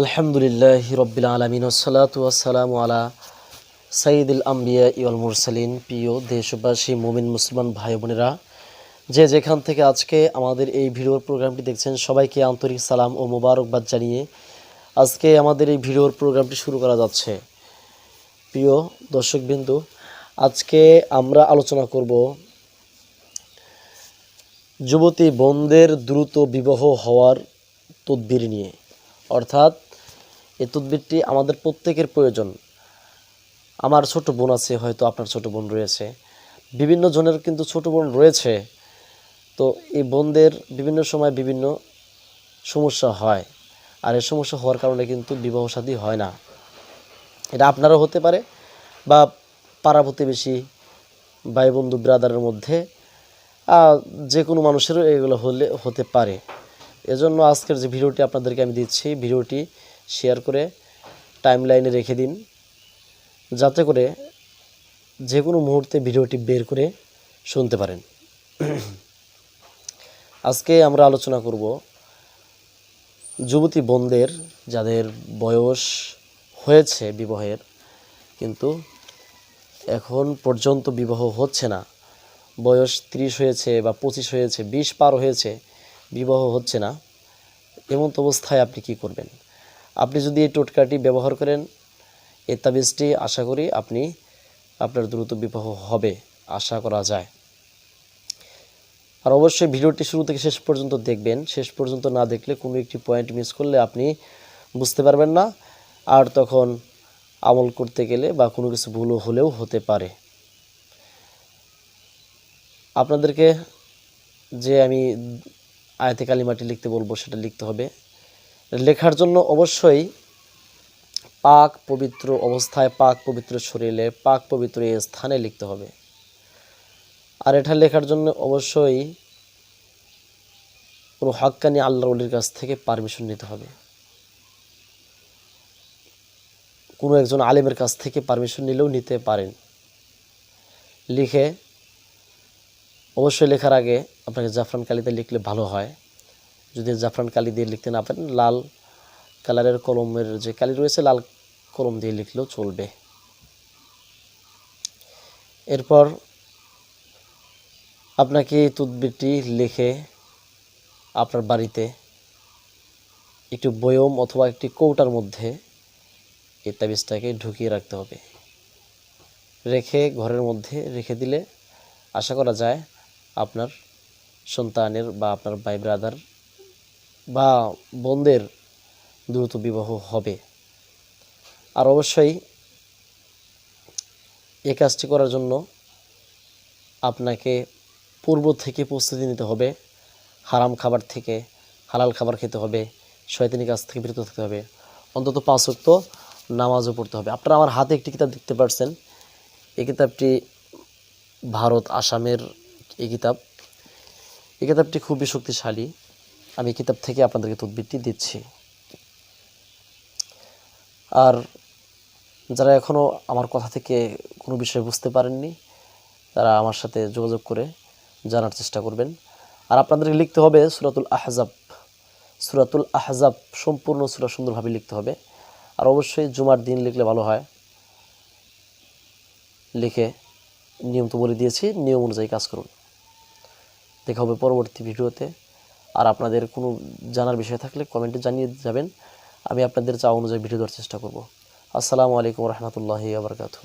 আলহামদুলিল্লাহ রব্বিল আলমিন ওসালাত ওয়াসালাম আলা সাইদুল আম্বিয়া ইউল মুরসালিন। প্রিয় দেশবাসী, মুমিন, মুসলমান ভাই বোনেরা, যে যেখান থেকে আজকে আমাদের এই ভিডিওর প্রোগ্রামটি দেখছেন, সবাইকে আন্তরিক সালাম ও মোবারকবাদ জানিয়ে আজকে আমাদের এই ভিডিওর প্রোগ্রামটি শুরু করা যাচ্ছে। প্রিয় দর্শকবিন্দু, আজকে আমরা আলোচনা করব যুবতী বোনদের দ্রুত বিবাহ হওয়ার তদবির নিয়ে। অর্থাৎ এই তদবিরটি আমাদের প্রত্যেকের প্রয়োজন। আমার ছোট বোন আছে, হয়তো আপনার ছোট বোন রয়েছে। বিভিন্ন জনের কিন্তু ছোট বোন রয়েছে। তো এই বোনদের বিভিন্ন সময় বিভিন্ন সমস্যা হয়। আর এই সমস্যা হওয়ার কারণে কিন্তু বিবাহ শাদী হয় না। এটা আপনারও হতে পারে বা পাড়া প্রতিবেশী ভাই বন্ধু ব্রাদারের মধ্যে যে কোনো মানুষেরও এগুলো হলে, হতে পারে। এজন্য আজকের যে ভিডিওটি আপনাদেরকে আমি দিচ্ছি, ভিডিওটি শেয়ার করে টাইম লাইনে রেখে দিন, যাতে করে যে কোনো মুহূর্তে ভিডিওটি বের করে শুনতে পারেন। আজকে আমরা আলোচনা করব যুবতী বোনদের, যাদের বয়স হয়েছে বিবাহের, কিন্তু এখন পর্যন্ত বিবাহ হচ্ছে না। বয়স ত্রিশ হয়েছে বা পঁচিশ হয়েছে, বিশ পার হয়েছে। বিবাহ হচ্ছে না এমন অবস্থায় আপনি কি করবেন? আপনি যদি এই টোটকাটি ব্যবহার করেন এই তাবিজটি আশা করি আপনি আপনার দ্রুত বিবাহ হবে, আশা করা যায়। আর অবশ্যই ভিডিওটি শুরু থেকে শেষ পর্যন্ত দেখবেন। শেষ পর্যন্ত না দেখলে কোনো একটি পয়েন্ট মিস করলে আপনি বুঝতে পারবেন না। আর তখন আমল করতে গেলে বা কোনো কিছু ভুল হলেও হতে পারে। আপনাদেরকে যে আমি আয়তে কালিমাটি লিখতে বলব, সেটা লিখতে হবে। লেখার জন্য অবশ্যই পাক পবিত্র অবস্থায় পাক পবিত্র শরীরে, পাক পবিত্র এই স্থানে লিখতে হবে। আর এটা লেখার জন্য অবশ্যই কোনো হক্কানি আল্লাহ অলির কাছ থেকে পারমিশন নিতে হবে। কোনো একজন আলেমের কাছ থেকে পারমিশন নিলেও নিতে পারেন। লিখে অবশ্যই লেখার আগে আপনাকে জাফরান কালিতে লিখলে ভালো হয়। যদি জাফরান কালি দিয়ে লিখতে না পারেন, লাল কালারের কলমের যে কালি রয়েছে, লাল কলম দিয়ে লিখলেও চলবে। এরপর আপনাকে এই লিখে আপনার বাড়িতে একটি বয়ম অথবা একটি কৌটার মধ্যে এই তাবিজটাকে ঢুকিয়ে রাখতে হবে। রেখে ঘরের মধ্যে রেখে দিলে আশা করা যায় আপনার সন্তানের বা আপনার ভাই ব্রাদার বা বোনদের দ্রুত বিবাহ হবে। আর অবশ্যই এই কাজটি করার জন্য আপনাকে পূর্ব থেকে প্রস্তুতি নিতে হবে। হারাম খাবার থেকে হালাল খাবার খেতে হবে শয়তানি কাজ থেকে বিরত থাকতে হবে। অন্তত পাঁচ ওয়াক্ত নামাজও পড়তে হবে। আপনারা আমার হাতে একটি কিতাব দেখতে পাচ্ছেন এই কিতাবটি ভারত আসামের এই কিতাব। এই কিতাবটি খুবই শক্তিশালী। আমি কিতাব থেকে আপনাদেরকে তদবিরটি দিচ্ছি। আর যারা এখনও আমার কথা থেকে কোনো বিষয় বুঝতে পারেননি, তারা আমার সাথে যোগাযোগ করে জানার চেষ্টা করবেন। আর আপনাদেরকে লিখতে হবে সুরাতুল আহজাব। সুরাতুল আহজাব সম্পূর্ণ সুরা সুন্দরভাবে লিখতে হবে। আর অবশ্যই জুমার দিন লিখলে ভালো হয়। লিখে নিয়ম তো বলে দিয়েছি, নিয়ম অনুযায়ী কাজ করুন। দেখা হবে পরবর্তী ভিডিওতে। আর আপনাদের কোনো জানার বিষয় থাকলে কমেন্টে জানিয়ে যাবেন। আমি আপনাদের চাওয়া অনুযায়ী ভিডিও দেওয়ার চেষ্টা করব। আসসালামু আলাইকুম রহমতুল্লাহি আবরকাতু